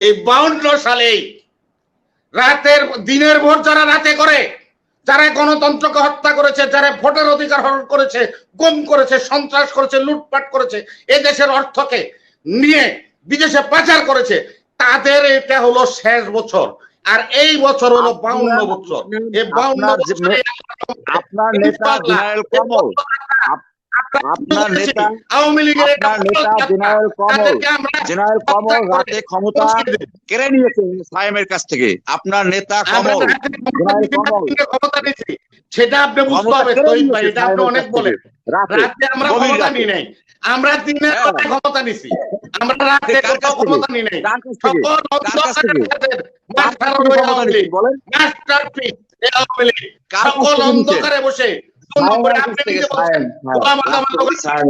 এই বাউন্ন সালেই রাতের দিনের ভোট যারা রাতে করে যারা গণতন্ত্রকে হত্যা করেছে যারা ভোটের অধিকার হরণ করেছে গুম করেছে সন্ত্রাস করেছে লুটপাট করেছে এ দেশের অর্থকে নিয়ে বিদেশে পাচার করেছে তাদের এটা হলো শেষ বছর। আর এই বছর হলো বাউন্ন বছর। এই বাউন্ন যে- আপনার নেতা জেনারেল কমল আপনার নেতা আওয়ামী লীগের নেতা জেনারেল কমল জেনারেল কমল রাতে ক্ষমতা কেড়ে নিয়েছে সায়েমের কাছ থেকে আপনার নেতা আমরা কমল রাতে জেনারেল ক্ষমতা কমল। ক্ষমতা নিয়েছি সেটা আপনি বুঝতে হবে ভাই এটা আপনি অনেক বলেন রাতে আমরা ক্ষমতা নিই নাই আমরা দিনের হ্যাঁ। বেলায় ক্ষমতা নিছি আমরা রাতে থেকে? ক্ষমতা নিই নাই? সকল অন্ধকারের? মাস্টার। বলেন সকল অন্ধকারে বসে হ্যাঁ।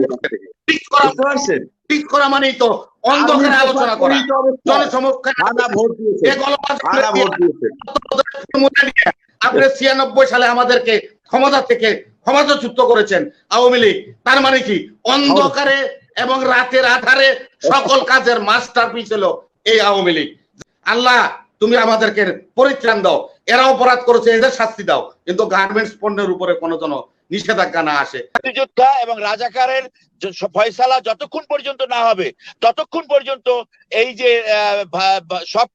ঠিক করা মানেই তো অন্ধকারে আলোচনা করা। জনসমক্ষে আপনি ছিয়ানব্বই সালে আমাদেরকে ক্ষমতা থেকে ক্ষমতাচ্যুত করেছেন আওয়ামী লীগ। তার মানে কি? অন্ধকারে এবং রাতের আধারে সকল কাজের মাস্টার পিস হলো এই আওয়ামী লীগ। আল্লাহ তুমি আমাদেরকে পরিত্রাণ দাও। এরা অপরাধ করেছে, এদের শাস্তি দাও। কিন্তু গার্মেন্টস পণ্যের উপরে কোনো যেন নিষেধাজ্ঞা না আসে। মুক্তিযোদ্ধা এবং রাজাকারের ফয়সালা যতক্ষণ পর্যন্ত না হবে, ততক্ষণ পর্যন্ত এই যে সব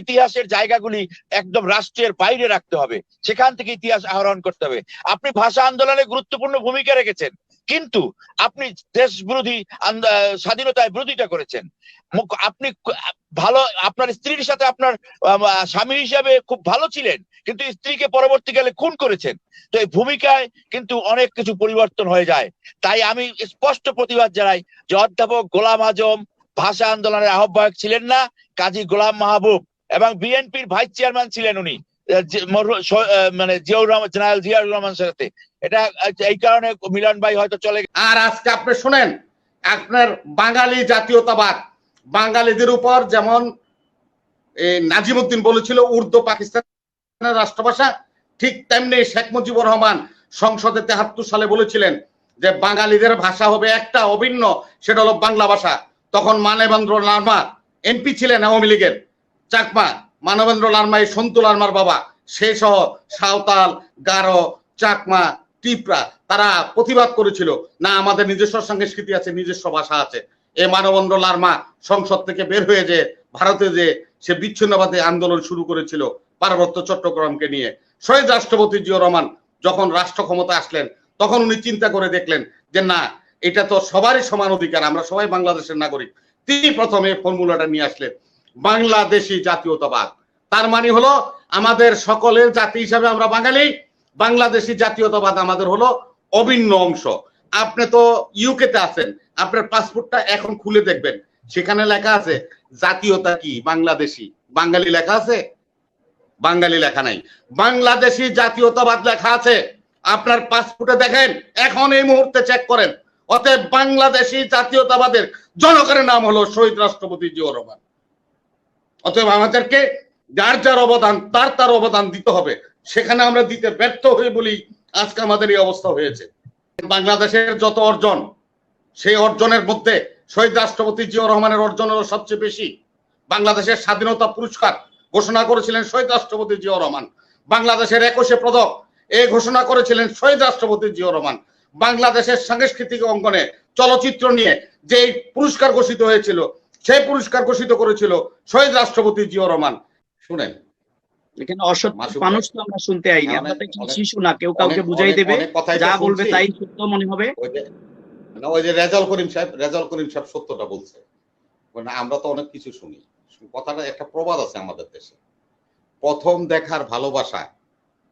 ইতিহাসের জায়গাগুলি একদম রাষ্ট্রের বাইরে রাখতে হবে। সেখান থেকে ইতিহাস আহরণ করতে হবে। আপনি ভাষা আন্দোলনে গুরুত্বপূর্ণ ভূমিকা রেখেছেন। কিন্তু আপনি দেশ বিরোধী স্বাধীনতায় বিরোধিতা করেছেন। আপনি ভালো, আপনার স্ত্রীর সাথে আপনার স্বামী হিসাবে খুব ভালো ছিলেন, কিন্তু স্ত্রীকে পরবর্তীকালে খুন করেছেন। তো এই ভূমিকায় কিন্তু অনেক কিছু পরিবর্তন হয়ে যায়। তাই আমি স্পষ্ট প্রতিবাদ জানাই যে অধ্যাপক গোলাম আজম ভাষা আন্দোলনের আহ্বায়ক ছিলেন না, কাজী গোলাম মাহবুব এবং বিএনপির ভাইস চেয়ারম্যান ছিলেন উনি। মানে জিয়াউর রহমান, জেনারেল জিয়াউর রহমানের সাথে এটা এই কারণে মিলন ভাই হয়তো চলে আর আজকে আপনি শুনেন, আপনার বাঙালি জাতীয়তাবাদ, বাঙালিদের উপর যেমন নাজিমুদ্দিন বলেছিল, উর্দু পাকিস্তানের রাষ্ট্রভাষা, ঠিক তেমনি শেখ মুজিবুর রহমান সংসদে তেহাত্তর সালে বলেছিলেন যে বাঙালিদের ভাষা হবে একটা অভিন্ন, সেটা হলো বাংলা ভাষা। তখন মানবেন্দ্র লার্মা এমপি ছিলেন আওয়ামী লীগের, চাকমা। মানবেন্দ্র লার্মা এই সন্তু লার্মার বাবা, সে সহ সাঁওতাল, গারো, চাকমা, টিপরা, তারা প্রতিবাদ করেছিল, না, আমাদের নিজস্ব সংস্কৃতি আছে, নিজস্ব ভাষা আছে। এ মানবেন্দ্র লার্মা সংসদ থেকে বের হয়ে যে ভারতে যে সে বিচ্ছিন্নবাদী আন্দোলন শুরু করেছিল, পার্বত্য চট্টগ্রামকে নিয়ে। শহীদ রাষ্ট্রপতি জিয়া রহমান যখন রাষ্ট্র ক্ষমতা আসলেন, তখন উনি চিন্তা করে দেখলেন যে, না, এটা তো সবারই সমান অধিকার, আমরা সবাই বাংলাদেশের নাগরিক। তিনি প্রথমে ফর্মুলাটা নিয়ে আসলেন। বাংলাদেশি জাতীয়তাবাদ। তার মানে হলো, আমাদের সকলের জাতি হিসাবে আমরা বাঙালি, বাংলাদেশি জাতীয়তাবাদ আমাদের হলো অভিন্ন অংশ। আপনি তো ইউকে তে আছেন, আপনার পাসপোর্টটা এখন খুলে দেখবেন। সেখানে লেখা আছে, জাতীয়তা কি? বাংলাদেশি? বাঙালি লেখা আছে? বাঙালি লেখা নাই। বাংলাদেশি জাতীয়তাবাদ লেখা আছে। আপনার পাসপোর্টে দেখেন, এখন এই মুহূর্তে চেক করেন। অতএব বাংলাদেশি জাতীয়তাবাদের জনকের নাম হলো শহীদ রাষ্ট্রপতি জিয়াউর রহমান। অতএব আমাদেরকে যার যার অবদান, তার তার অবদান দিতে হবে। সেখানে আমরা দিতে ব্যর্থ হয়ে বলি আজকে আমাদের এই অবস্থা হয়েছে। বাংলাদেশের যত অর্জন, সেই অর্জনের মধ্যে শহীদ রাষ্ট্রপতি জিয়াউর রহমানের অর্জন হলো সবচেয়ে বেশি। বাংলাদেশের স্বাধীনতা পুরস্কার ঘোষণা করেছিলেন শহীদ রাষ্ট্রপতি জিয়াউর রহমান। বাংলাদেশের একুশে পদক এ ঘোষণা করেছিলেন শহীদ রাষ্ট্রপতি জিয়াউর রহমান। বাংলাদেশের সাংস্কৃতিক অঙ্গনে চলচ্চিত্র নিয়ে যে পুরস্কার ঘোষিত হয়েছিল সেই পুরস্কার ঘোষিত করেছিল শহীদ রাষ্ট্রপতি জিয়াউর রহমান। শুনেন। এখানে অসৎ মানুষ তো আমরা শুনতে আইনি আমরা তো শিশু না কেউ কাউকে বুঝাই দেবে। যা বলবে তাই সত্য মনে হবে। না, ওই যে রেজাল করিম সাহেব রেজাল করিম সাহেব সত্যটা বলছে। মানে আমরা তো অনেক কিছু শুনি। কথাটা একটা প্রবাদ আছে আমাদের দেশে। প্রথম দেখার ভালোবাসা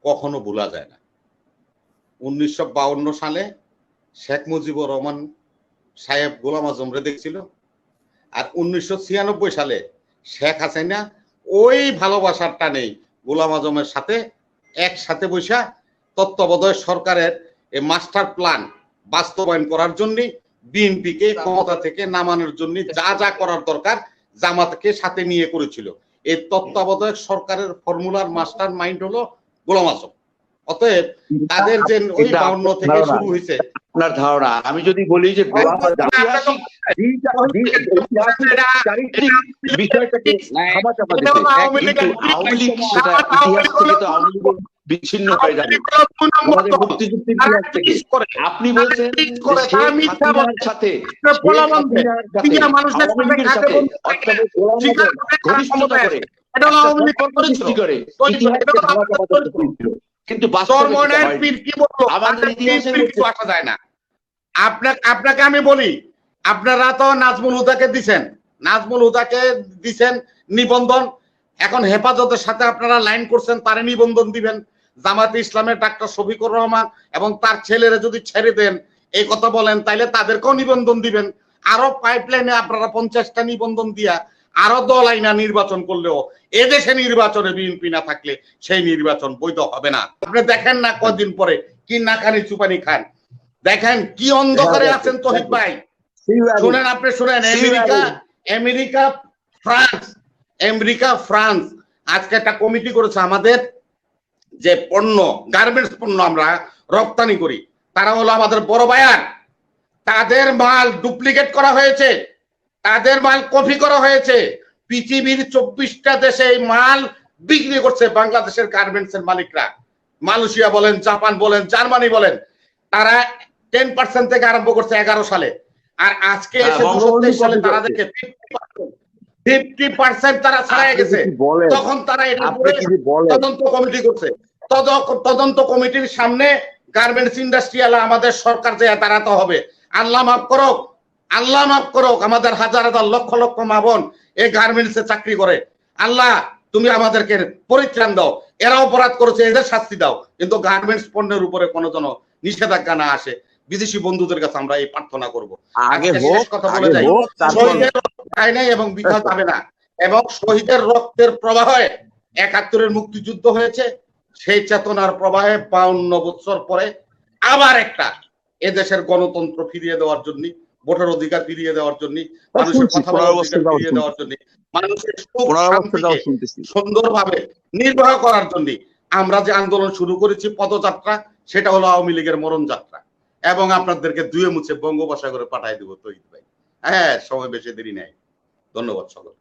কখনো ভোলা যায় না। উনিশশো বাউন্ন সালে শেখ মুজিবুর রহমান সাহেব গোলাম আজমরে দেখছিল আর উনিশশো ছিয়ানব্বই সালে শেখ হাসিনা ওই ভালোবাসার টানেই গোলাম আজমের সাথে একসাথে বৈশা তত্ত্বাবধায়ক সরকারের এই মাস্টার প্ল্যান বাস্তবায়ন করার জন্য বিএনপিকে ক্ষমতা থেকে নামানোর জন্য যা যা করার দরকার জামাতকে সাথে নিয়ে করেছিল। এই তত্ত্বাবধায়ক সরকারের ফর্মুলার মাস্টার মাইন্ড হলো গোলাম আজম। অতএব তাদের যে ওই বাউন্ন থেকে শুরু হয়েছে আপনার ধারণা? আমি যদি বলি যে বিষয়টাকে কিন্তু আওয়ামী লীগ সেটা ইতিহাস থেকে তো আওয়ামী লীগ বিচ্ছিন্ন হয়ে যাবে। আমাদের মুক্তিযুদ্ধের ইতিহাস থেকে। আপনি বলছেন সাথে ঘনিষ্ঠতা করে। সৃষ্টি করে। ইতিহাসকে ধামাচাপা কিন্তু বাস্তবে আমাদের ইতিহাসে আসা যায় না। আপনাকে আপনাকে আমি বলি, আপনারা তো নাজমুল হুদাকে দিছেন। নাজমুল হুদাকে দিছেন নিবন্ধন। এখন হেফাজতের সাথে আপনারা লাইন করছেন, তারে নিবন্ধন দিবেন। জামাতে ইসলামের ডাক্তার শফিকুর রহমান এবং তার ছেলেরা যদি ছেড়ে দেন, এই কথা বলেন, তাইলে তাদেরকেও নিবন্ধন দিবেন। আরও পাইপলাইনে আপনারা পঞ্চাশটা নিবন্ধন দিয়া আরও দল আইনা নির্বাচন করলেও এদেশে নির্বাচনে বিএনপি না থাকলে সেই নির্বাচন বৈধ হবে না। আপনি দেখেন না কদিন পরে কি না খানি চুপানি খান। দেখেন কি অন্ধকারে আছেন তহিদ ভাই। শুনেন আপনি শুনেন। America America France. America France. আজকে একটা কমিটি করেছে আমাদের যে পণ্য গার্মেন্টস পণ্য আমরা রপ্তানি করি। তারা হলো আমাদের বড় বায়ার। তাদের মাল ডুপ্লিকেট করা হয়েছে। তাদের মাল কপি করা হয়েছে। পৃথিবীর চব্বিশটা দেশে এই মাল বিক্রি করছে বাংলাদেশের গার্মেন্টস এর মালিকরা। মালয়েশিয়া বলেন জাপান বলেন জার্মানি বলেন। তারা টেন পার্সেন্ট থেকে আরম্ভ করছে এগারো সালে। আর আজকে হ্যাঁ, এসে 223 সালে তারা দেখে ফিফটি পার্সেন্ট তারা ছাড়াই গেছে। তখন তারা এটা তদন্ত কমিটি করছে। তদন্ত কমিটির সামনে গার্মেন্টস ইন্ডাস্ট্রিয়াল আমাদের সরকার যে দাঁড়াতে হবে। আল্লাহ মাফ করুক আল্লাহ মাফ করুক আমাদের হাজার হাজার লক্ষ লক্ষ মা বোন এই গার্মেন্টসে চাকরি করে। আল্লাহ তুমি আমাদেরকে পরিত্রাণ দাও। এরা অপরাধ করেছে এদের শাস্তি দাও। কিন্তু গার্মেন্টস পণ্যের উপরে কোনো যেন নিষেধাজ্ঞা না আসে। বিদেশি বন্ধুদের কাছে আমরা এই প্রার্থনা করব। আগে কথা বলে যাই। শহীদের খায় নাই এবং বৃথা যাবে না। এবং শহীদের রক্তের প্রবাহে একাত্তরের মুক্তিযুদ্ধ হয়েছে। সেই চেতনার প্রবাহে বাউন্ন বছর পরে আবার একটা এদেশের গণতন্ত্র ফিরিয়ে দেওয়ার জন্য ভোটার অধিকার ফিরিয়ে দেওয়ার জন্য মানুষের কথা বলার অধিকার ফিরিয়ে দেওয়ার জন্য মানুষের সুন্দরভাবে নির্বাহ করার জন্য আমরা যে আন্দোলন শুরু করেছি পদযাত্রা সেটা হলো আওয়ামী লীগের মরণ যাত্রা এবং আপনাদেরকে দুয়ে মুছে বঙ্গোপসাগরে পাঠাই দেবো তৈরি ভাই। হ্যাঁ সময় বেশি দেরি নেই। ধন্যবাদ সকল।